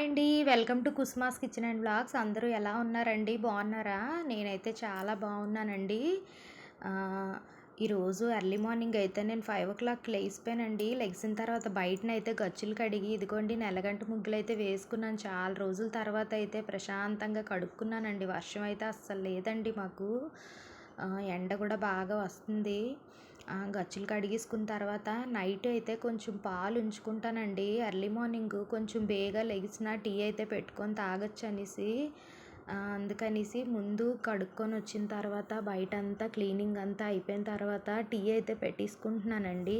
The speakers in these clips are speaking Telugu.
హాయ్ అండి. Welcome to Kusma's kitchen and blogs అందరూ ఎలా ఉన్నారండి? బాగున్నారా? నేనైతే చాలా బాగున్నానండి. ఈరోజు ఎర్లీ మార్నింగ్ అయితే నేను ఫైవ్ ఓ క్లాక్ లేచిపోయానండి. లెగ్సిన తర్వాత బయటనైతే గచ్చులు కడిగి ఇదిగోండి నెలగంట ముగ్గులు అయితే వేసుకున్నాను. చాలా రోజుల తర్వాత అయితే ప్రశాంతంగా కడుక్కున్నానండి. వర్షం అయితే అస్సలు లేదండి మాకు. ఎండ కూడా బాగా వస్తుంది. గచ్చులు కడిగేసుకున్న తర్వాత నైట్ అయితే కొంచెం పాలు ఉంచుకుంటానండి. ఎర్లీ మార్నింగ్ కొంచెం బేగా లెగిసిన టీ అయితే పెట్టుకొని తాగొచ్చు అనేసి అందుకనేసి ముందు కడుక్కొని వచ్చిన తర్వాత బయట అంతా క్లీనింగ్ అంతా అయిపోయిన తర్వాత టీ అయితే పెట్టేసుకుంటున్నానండి.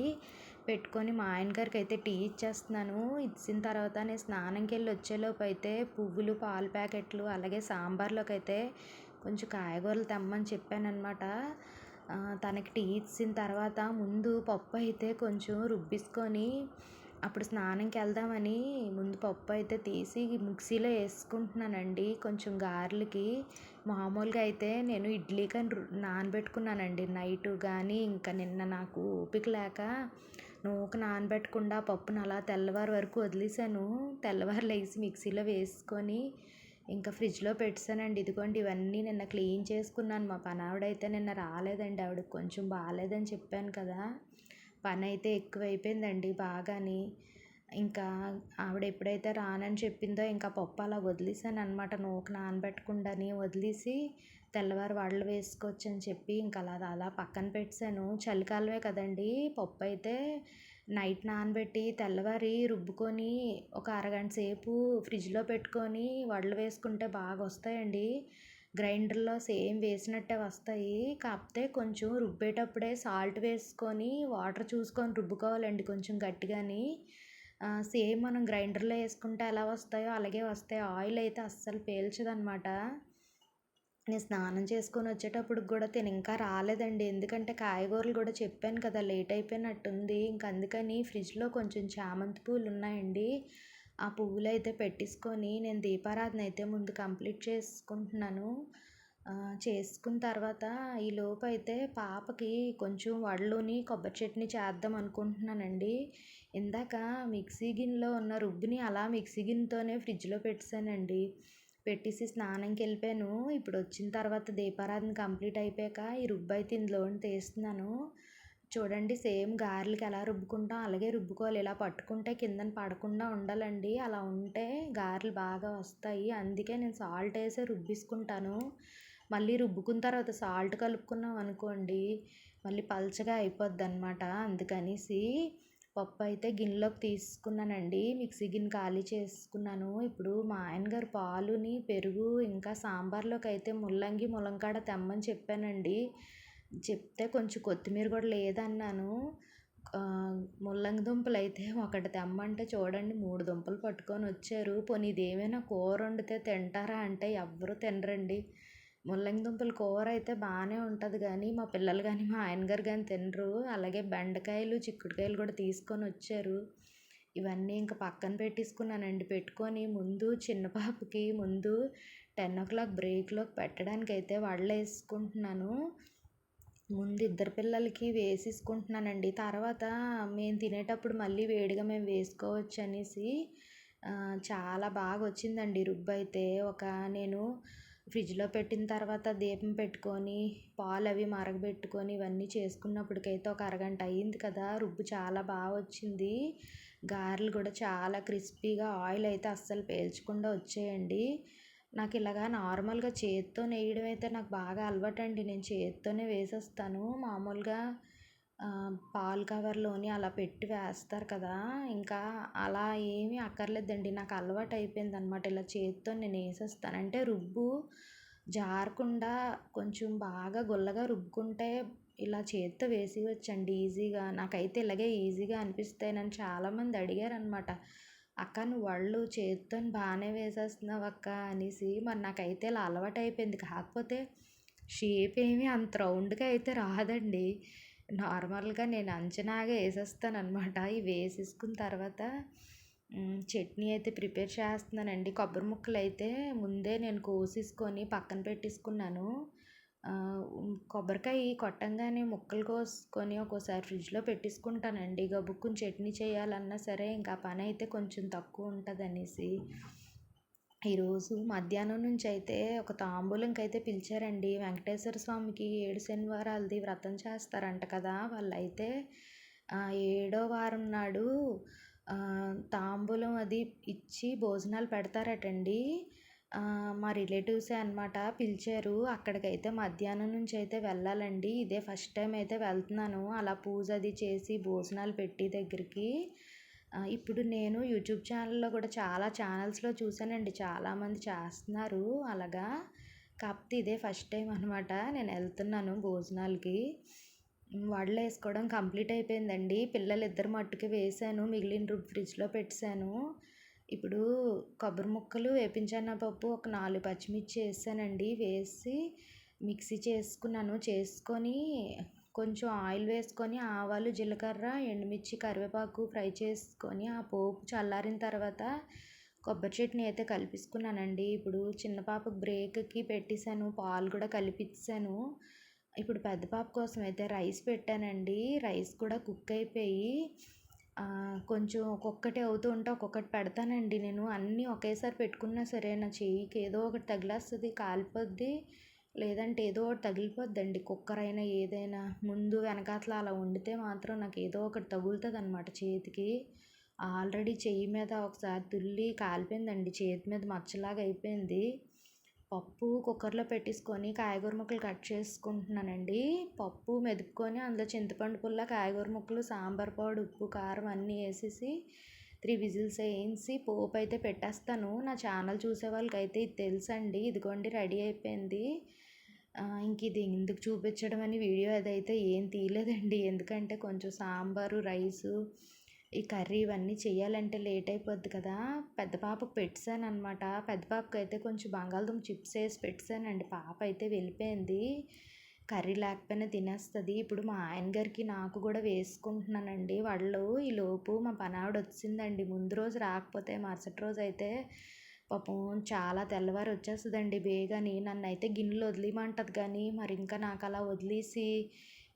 పెట్టుకొని మా ఆయన గారికి అయితే టీ ఇచ్చేస్తున్నాను. ఇచ్చిన తర్వాత నేను స్నానంకి వెళ్ళి వచ్చేలోపు అయితే పువ్వులు పాల ప్యాకెట్లు అలాగే సాంబార్లోకి అయితే కొంచెం కాయగూరలు తెమ్మని చెప్పానమాట తనకి టీ ఇచ్చిన తర్వాత ముందు పప్పు అయితే కొంచెం రుబ్బిసుకొని అప్పుడు స్నానంకి వెళ్దామని ముందు పప్పు అయితే తీసి మిక్సీలో వేసుకుంటున్నానండి. కొంచెం గారెలకి మామూలుగా అయితే నేను ఇడ్లీకి నానబెట్టుకున్నానండి. నైట్ కానీ ఇంకా నిన్న నాకు ఓపిక లేక నూక నానబెట్టకుండా పప్పును అలా తెల్లవారు వరకు వదిలేసాను తెల్లవారు లేచి మిక్సీలో వేసుకొని ఇంకా ఫ్రిడ్జ్లో పెట్టానండి ఇదిగోండి ఇవన్నీ నిన్న క్లీన్ చేసుకున్నాను. మా పనావిడైతే నిన్న రాలేదండి. ఆవిడకి కొంచెం బాగాలేదని చెప్పాను కదా. పని అయితే ఎక్కువైపోయిందండి బాగాని. ఇంకా ఆవిడ ఎప్పుడైతే రానని చెప్పిందో ఇంకా పప్పు అలా వదిలేసాను అనమాట నూక నానబెట్టకుండాని వదిలేసి తెల్లవారు వడలు వేసుకోవచ్చు అని చెప్పి ఇంకా అలా అలా పక్కన పెట్టాను చలికాలమే కదండి. పప్పు అయితే నైట్ నానబెట్టి తెల్లవారి రుబ్బుకొని ఒక అరగంట సేపు ఫ్రిడ్జ్లో పెట్టుకొని వడలు వేసుకుంటే బాగా వస్తాయండి గ్రైండర్లో సేమ్ వేసినట్టే వస్తాయి. కాకపోతే కొంచెం రుబ్బేటప్పుడే సాల్ట్ వేసుకొని వాటర్ చూసుకొని రుబ్బుకోవాలండి కొంచెం గట్టిగాని. సేమ్ మనం గ్రైండర్లో వేసుకుంటే ఎలా వస్తాయో అలాగే వస్తాయి. ఆయిల్ అయితే అస్సలు పేల్చదనమాట నేను స్నానం చేసుకొని వచ్చేటప్పుడు కూడా తిని ఇంకా రాలేదండి. ఎందుకంటే కాయగూరలు కూడా చెప్పాను కదా లేట్ అయిపోయినట్టుంది. ఇంక అందుకని ఫ్రిడ్జ్లో కొంచెం చామంతి పూలు ఉన్నాయండి. ఆ పువ్వులు అయితే పెట్టేసుకొని నేను దీపారాధన అయితే ముందు కంప్లీట్ చేసుకుంటున్నాను. చేసుకున్న తర్వాత ఈ లోపు అయితే పాపకి కొంచెం వడలుని కొబ్బరి చట్నీ చేద్దాం అనుకుంటున్నానండి. ఇందాక మిక్సీ గిన్నెలో ఉన్న రుబ్బుని అలా మిక్సీ గిన్నెతోనే ఫ్రిడ్జ్లో పెట్టేశానండి. పెట్టేసి స్నానంకి వెళ్ళిపోయాను ఇప్పుడు వచ్చిన తర్వాత దీపారాధన కంప్లీట్ అయిపోయాక ఈ రుబ్బు అయితే ఇందులో తీస్తున్నాను. చూడండి సేమ్ గారెలకి ఎలా రుబ్బుకుంటాం అలాగే రుబ్బుకోవాలి. ఇలా పట్టుకుంటే కిందన పడకుండా ఉండాలండి. అలా ఉంటే గారెలు బాగా వస్తాయి. అందుకే నేను సాల్ట్ వేసే రుబ్బిసుకుంటాను. మళ్ళీ రుబ్బుకున్న తర్వాత సాల్ట్ కలుపుకున్నాం అనుకోండి మళ్ళీ పల్చగా అయిపోద్ది అనమాట అందుకనేసి పప్పు అయితే గిన్నెలోకి తీసుకున్నానండి. మిక్సీ గిన్నె ఖాళీ చేసుకున్నాను. ఇప్పుడు మా ఆయన గారు పాలుని పెరుగు ఇంకా సాంబార్లోకి అయితే ముల్లంగి ములంకాడ తెమ్మని చెప్పానండి. చెప్తే కొంచెం కొత్తిమీర కూడా లేదన్నాను. ముల్లంగి దుంపలు అయితే ఒకటి తెమ్మంటే చూడండి మూడు దుంపలు పట్టుకొని వచ్చారు. పోనీ ఇదేమైనా కూర వండితే తింటారా అంటే ఎవ్వరూ తినరండి. ముల్లంగి దుంపల కూర అయితే బాగానే ఉంటుంది కానీ మా పిల్లలు కానీ మా ఆయన గారు కానీ తినరు. అలాగే బెండకాయలు చిక్కుడుకాయలు కూడా తీసుకొని వచ్చారు. ఇవన్నీ ఇంకా పక్కన పెట్టేసుకున్నానండి. పెట్టుకొని ముందు చిన్న పాపకి ముందు టెన్ ఓ క్లాక్ బ్రేక్లోకి పెట్టడానికి అయితే వడలు వేసుకుంటున్నాను. ముందు ఇద్దరు పిల్లలకి వేసేసుకుంటున్నానండి. తర్వాత మేము తినేటప్పుడు మళ్ళీ వేడిగా మేము వేసుకోవచ్చు అనేసి చాలా బాగా వచ్చిందండి రుబ్బు అయితే ఒక నేను ఫ్రిడ్జ్లో పెట్టిన తర్వాత దీపం పెట్టుకొని పాలు అవి మరగబెట్టుకొని ఇవన్నీ చేసుకున్నప్పటికైతే ఒక అరగంట అయ్యింది కదా. రుబ్బు చాలా బాగా వచ్చింది. గారెలు కూడా చాలా క్రిస్పీగా ఆయిల్ అయితే అస్సలు పేల్చకుండా వచ్చేయండి. నాకు ఇలాగా నార్మల్గా చేత్తో నేయడం అయితే నాకు బాగా అలవాటు అండి నేను చేత్తోనే వేసేస్తాను. మామూలుగా పాలు కవర్లోని అలా పెట్టి వేస్తారు కదా. ఇంకా అలా ఏమీ అక్కర్లేదండి. నాకు అలవాటు అయిపోయింది అనమాట ఇలా చేత్తో నేను వేసేస్తాను. అంటే రుబ్బు జారకుండా కొంచెం బాగా గుల్లగా రుబ్బుకుంటే ఇలా చేత్తో వేసివచ్చండి ఈజీగా. నాకైతే ఇలాగే ఈజీగా అనిపిస్తాయి. నన్ను చాలామంది అడిగారు అనమాట అక్క నువ్వు వడలు చేతితో బాగానే వేసేస్తున్నావు అక్క అనేసి. మరి నాకైతే ఇలా అలవాటు అయిపోయింది. కాకపోతే షేప్ ఏమీ అంత రౌండ్గా అయితే రాదండి. నార్మల్గా నేను అంచనాగా వేసేస్తాను అనమాట ఇవి వేసేసుకున్న తర్వాత చట్నీ అయితే ప్రిపేర్ చేస్తున్నానండి. కొబ్బరి ముక్కలు అయితే ముందే నేను కోసేసుకొని పక్కన పెట్టేసుకున్నాను. కొబ్బరికాయ కొట్టంగానే ముక్కలు కోసుకొని ఒక్కోసారి ఫ్రిడ్జ్లో పెట్టేసుకుంటానండి. గబుక్కుని చట్నీ చేయాలన్నా సరే ఇంకా పని అయితే కొంచెం తక్కువ ఉంటుంది అనేసి ఈరోజు మధ్యాహ్నం నుంచి అయితే ఒక తాంబూలంకి అయితే పిలిచారండి. వెంకటేశ్వర స్వామికి ఏడు శనివారాలది వ్రతం చేస్తారంట కదా. వాళ్ళైతే ఏడో వారం నాడు తాంబూలం అది ఇచ్చి భోజనాలు పెడతారటండి. మా రిలేటివ్సే అనమాట పిలిచారు. అక్కడికైతే మధ్యాహ్నం నుంచి అయితే వెళ్ళాలండి. ఇదే ఫస్ట్ టైం అయితే వెళ్తున్నాను. అలా పూజ అది చేసి భోజనాలు పెట్టి దగ్గరికి. ఇప్పుడు నేను యూట్యూబ్ ఛానల్లో కూడా చాలా ఛానల్స్లో చూశానండి చాలామంది చేస్తున్నారు అలాగా. కాకపోతే ఇదే ఫస్ట్ టైం అనమాట నేను వెళ్తున్నాను భోజనాలకి. వడలు వేసుకోవడం కంప్లీట్ అయిపోయిందండి. పిల్లలు ఇద్దరు మట్టుకు వేసాను. మిగిలిన ఫ్రిడ్జ్లో పెట్టాను. ఇప్పుడు కొబ్బరి ముక్కలు వేపించిన పప్పు ఒక నాలుగు పచ్చిమిర్చి వేసానండి. వేసి మిక్సీ చేసుకున్నాను. చేసుకొని కొంచెం ఆయిల్ వేసుకొని ఆవాలు జీలకర్ర ఎండుమిర్చి కరివేపాకు ఫ్రై చేసుకొని ఆ పోపు చల్లారిన తర్వాత కొబ్బరి చట్నీ అయితే కలిపిసుకున్నానండి. ఇప్పుడు చిన్న పాప బ్రేక్కి పెట్టేశాను పాలు కూడా కలిపించాను ఇప్పుడు పెద్ద పాప కోసం అయితే రైస్ పెట్టానండి. రైస్ కూడా కుక్ అయిపోయి కొంచెం ఒక్కొక్కటి అవుతూ ఉంటే ఒక్కొక్కటి పెడతానండి నేను. అన్నీ ఒకేసారి పెట్టుకున్నా సరే నా చెయ్యికి ఏదో ఒకటి తగిలేస్తుంది కాలిపోద్ది. లేదంటే ఏదో ఒకటి తగిలిపోద్దండి. కుక్కర్ అయినా ఏదైనా ముందు వెనకాతల అలా వండితే మాత్రం నాకు ఏదో ఒకటి తగులుతుంది అనమాట చేతికి. ఆల్రెడీ చెయ్యి మీద ఒకసారి తుల్లి కాలిపోయిందండి. చేతి మీద మచ్చలాగా అయిపోయింది. పప్పు కుక్కర్లో పెట్టేసుకొని కాయగూర ముక్కలు కట్ చేసుకుంటున్నానండి. పప్పు మెదుపుకొని అందులో చింతపండు పుల్ల కాయగూర ముక్కలు సాంబార్ పౌడర్ ఉప్పు కారం అన్నీ వేసేసి త్రీ విజిల్స్ వేయించి పోపు అయితే పెట్టేస్తాను. నా ఛానల్ చూసే వాళ్ళకైతే అయితే ఇది తెలుసండి. ఇదిగోండి రెడీ అయిపోయింది. ఇంక ఇది ఎందుకు చూపించడం అని వీడియో అదైతే ఏం తీయలేదండి. ఎందుకంటే కొంచెం సాంబారు రైసు ఈ కర్రీ ఇవన్నీ చేయాలంటే లేట్ అయిపోద్ది కదా. పెద్ద పాపకు పెట్టాను అనమాట పెద్ద పాపకు అయితే కొంచెం బంగాళదుంప చిప్స్ వేసి పెట్టానండి. పాప అయితే వెళ్ళిపోయింది. కర్రీ లేకపోయినా తినేస్తుంది. ఇప్పుడు మా ఆయన గారికి నాకు కూడా వేసుకుంటున్నానండి. వాళ్ళు ఈ లోపు మా పనావిడ వచ్చిందండి. ముందు రోజు రాకపోతే మరుసటి రోజు అయితే పాపం చాలా తెల్లవారు వచ్చేస్తుందండి బేగని. నన్ను అయితే గిన్నెలు వదిలేయమంటది కానీ మరి ఇంకా నాకు అలా వదిలేసి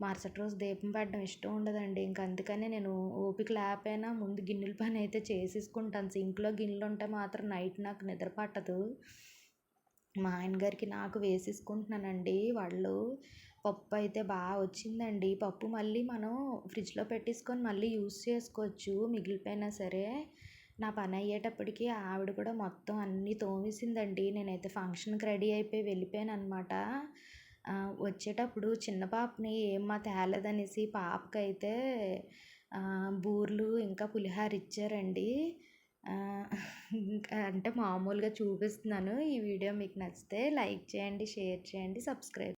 మరుసటి రోజు దీపం పెట్టడం ఇష్టం ఉండదండి. ఇంక అందుకనే నేను ఓపిక లేకపోయినా ముందు గిన్నెల పని అయితే చేసేసుకుంటాను. సింక్లో గిన్నెలు ఉంటే మాత్రం నైట్ నాకు నిద్ర పట్టదు. మా ఆయన గారికి నాకు వేసేసుకుంటున్నానండి. వాళ్ళు పప్పు అయితే బాగా వచ్చిందండి. పప్పు మళ్ళీ మనం ఫ్రిడ్జ్లో పెట్టేసుకొని మళ్ళీ యూస్ చేసుకోవచ్చు. మిగిలిపోయినా సరే నా పని అయ్యేటప్పటికి ఆవిడ కూడా మొత్తం అన్నీ తోమేసిందండి. నేనైతే ఫంక్షన్కి రెడీ అయిపోయి వెళ్ళిపోయాను అనమాట వచ్చేటప్పుడు చిన్న పాపని ఏమ్మా తేలేదనేసి పాపకైతే బూర్లు ఇంకా పులిహార ఇచ్చారండి. అంటే మామూలుగా చూపిస్తున్నాను. ఈ వీడియో మీకు నచ్చితే లైక్ చేయండి షేర్ చేయండి సబ్స్క్రైబ్